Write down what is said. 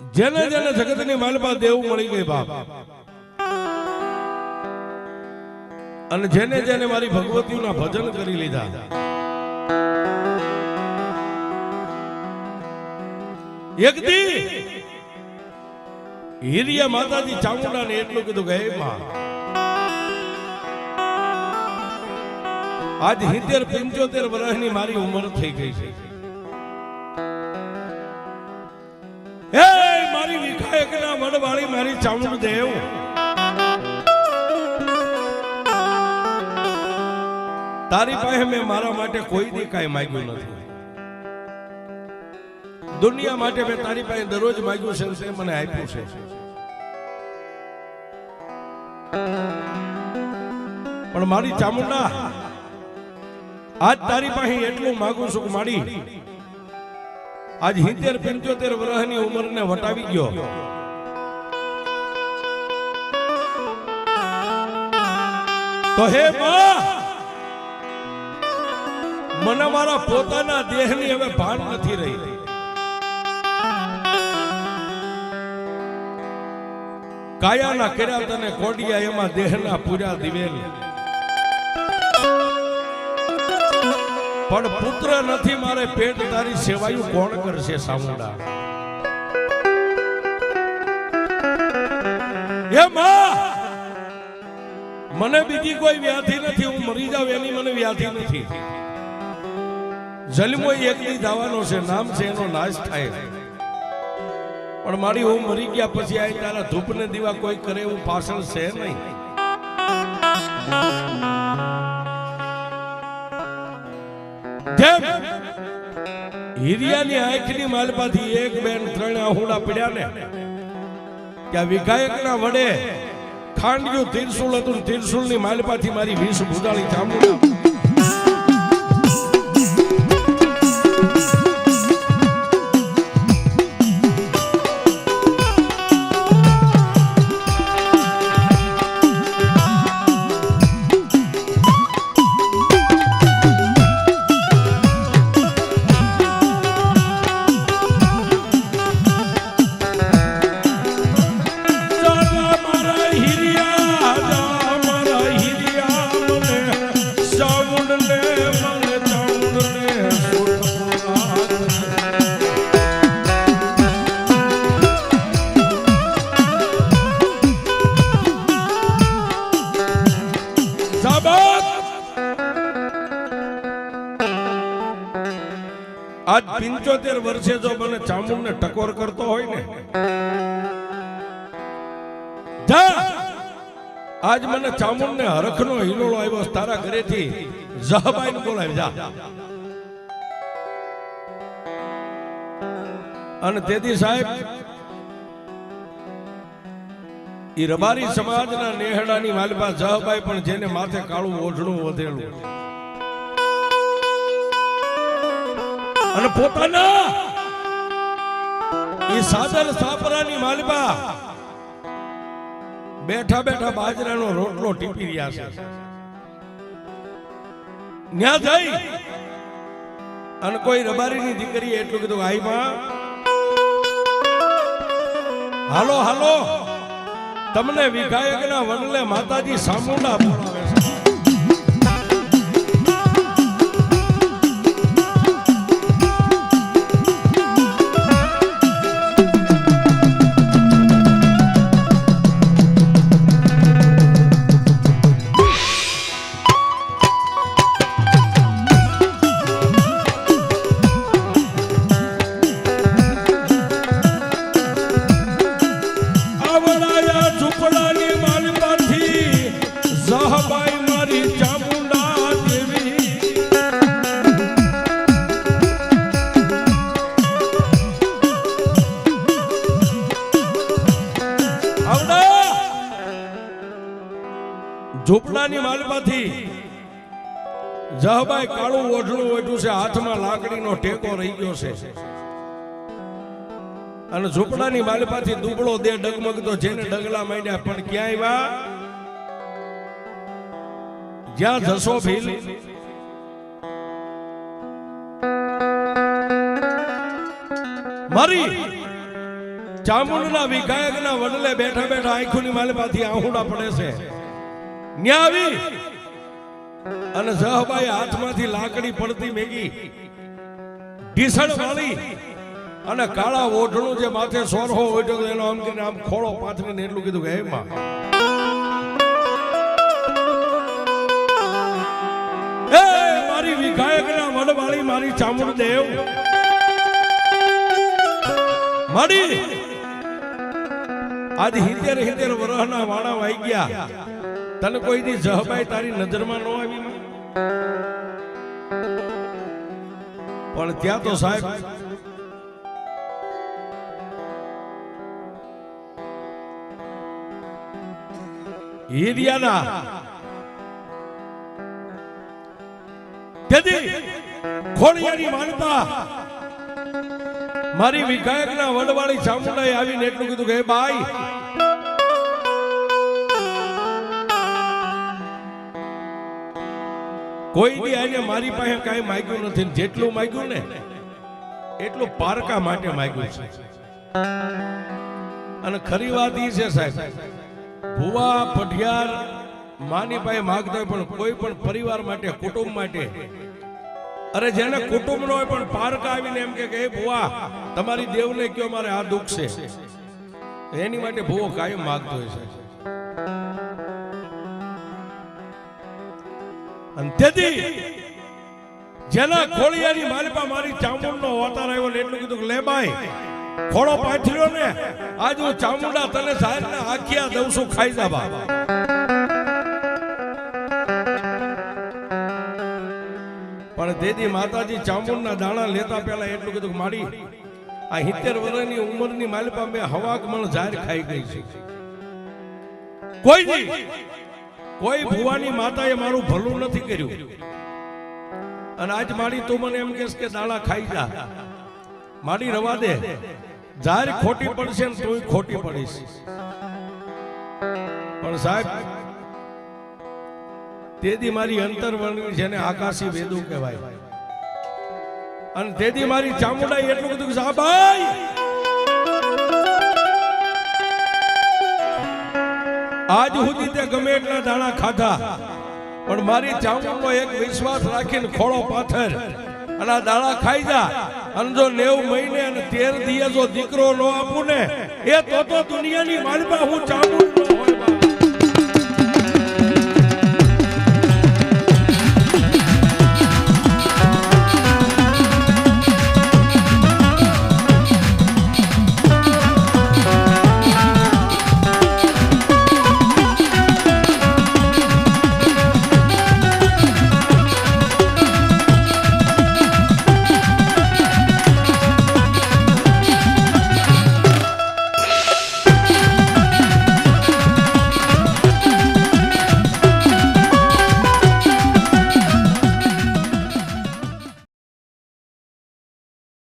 જેને જેને જગતની માલપા દેવું મળી ગઈ બાપ. અને જેને જેને મારી ભગવતીના ભજન કરી લીધા. હિરિયા માતાજી ચામુંડાને એટલું કીધું કે માં, આજ સિત્તેર પંચોતેર વર્ષની મારી ઉંમર થઈ ગઈ છે. મારી વડવાળી મારી ચામુંડ દેવ. તારી પાસે મેં મારા માટે કોઈ દી કાંઈ માગ્યું નથી. દુનિયા માટે મેં તારી પાસે દરરોજ માગ્યું છે મને આપ્યું છે. પણ મારી ચામુંડા, આજ તારી પાસે એટલું માગું છું મારી, આજ હિતેર પંચોતેર વર્ષની ઉંમરને વટાવી ગયો તો હે માં, મને મારા પોતાના દેહની હવે ભાન નથી રહી. કાયાના કર્યા તને કોડિયા એમાં દેહના પૂરા દિવેલ. પણ પુત્ર નથી, મારે પેટ તારી સેવાયું કોણ કરશે સામુંડા? એ માં મને બીજી કોઈ વ્યાધિ નથી, હું મરી જાવ એની મને વ્યાધિ નથી. જલમો એક દી જવાનો છે, નામ છે, એનો નાશ થાય. પણ મારી હું મરી ગયા પછી આ તારા ધૂપ ને દીવા કોઈ કરે એવું પાછળ છે નહીં. હિરિયાની આંખની માલપાથી એક બેન ત્રણ આહુડા પડ્યા ને ત્યાં વિધાયકના વડે ખાંડ્યું તીરસુલ હતું તિરસુલની માલપાથી મારી વીસ ભૂતાળી ચામુંડા. આજ પિંચોતેર વર્ષે જો મને ચામુંડ ને ટકોર કરતો હોય ને આજ મને ચામુંડ ને હરખનો હિલોળો આવ્યો તારા ઘરે થી જહબાઈ ને બોલાવી જા. અને તેથી સાહેબ, ઈ રબારી સમાજના નેહડાની માલપા જહબાઈ પણ જેને માથે કાળું ઓઢણું વધેલું. અને પોતાના એ સાદર સાપરાની માલપા બેઠા બેઠા બાજરાનો રોટલો ટીપી રહ્યા છે. ન્યા જઈ અને કોઈ રબારીની દીકરી એટલું કીધું આઈ માં હાલો હાલો, તમને વિધાયકના વડલે માતાજી સામુંડા ઝૂંપડાની માલપાથી જહબાઈ કાળું ઓઢણું ઓઢ્યું છે, હાથમાં લાકડીનો ટેકો રહી ગયો છે. અને ઝૂંપડાની માલપાથી દુબળો દે ડગમગતો, જેને ડગલા માંડ્યા, પણ ક્યાંય વા જ્યાં જશો ભીલ મારી. ચામુંડના વિધાયકના વડલે બેઠા બેઠા આંખોની માલમાંથી આહુડા પડે છે. ન્યા આવી અને સહભાઈ હાથમાંથી લાકડી પડતી મેગી ઢીસણ વાળી અને કાળા ઓઢણું જે માથે સોરહો ઓઢ્યો એનો આમ કે આમ ખોળો પાથરીને એટલું કીધું કે, હે માં. એ મારી વિધાયકના વડવાળી મારી ચામુંડ દેવ મારી આજ હિતેર હિતેર વરહના વાણા વાઈ ગયા. તને કોઈ દી જહબાઈ તારી નજરમાં ન આવી પણ ત્યાં તો સાહેબ હિરિયાના ખોડિયાની માનતા મારી વિધાયકના વડવાળી ચામુંડાએ આવીને એટલું કીધું કે ભાઈ કોઈ દી આને મારી પાસે કાંઈ માગ્યું નથી જેટલું માગ્યું ને, એટલું પારકા માટે માગ્યું છે. અને ખરી વાત એ છે સાહેબ, ભુવા, પઢિયાર માની પાસે માગતા હોય પણ કોઈ પણ પરિવાર માટે, કુટુંબ માટે, અરે જેને કુટુંબ નો પણ પારકા આવીને એમ કે ભુવા, તમારી દેવને કયો મારે આ દુઃખ છે? એની માટે ભુવો કાયમ માગતો હોય છે અને તેથી જેના ખોળિયાની માલિપા મારી ચામુંડ નો અવતાર આવ્યો એટલું કીધું કે લે ભાઈ ખોળો પાથર્યો ને આજ હું ચામુંડા તને સાહેબ ને આખિયા દઉં છું ખાઈ જા બાબા પણ દેદી માતાજી ચામુંડના દાણા લેતા પહેલા એટલું કીધું મારી આ સિત્તેર વર્ષની ઉંમરની માલિપા મેં હવાક મણ જાહેર ખાઈ ગઈ છે. કોઈ નહીં. કોઈ ભુવાની માતાએ મારું ભલું નથી કર્યું. અને આજ માડી તું મને એમ કહેશ કે દાણા ખાઈ જા. માડી રવા દે. જાહેર ખોટી પડશે ને તું ખોટી પડીશ. પણ સાહેબ, તેદી મારી અંતરવર્ણી જેને આકાશી વેદું કહેવાય. અને તેદી મારી ચામુંડા એટલું બધું સાબાઈ આજ સુધી તે ગમે એટલા દાણા ખાધા. પણ મારી ચામુંડનો એક વિશ્વાસ રાખીને ખોળો પાથર. અને આ દાણા ખાઈ જા. અને જો નેવ મહિને અને તેર દિવસ જો દીકરો ન આપું ને, એ તો તો દુનિયાની માલમાં હું ચામુંડ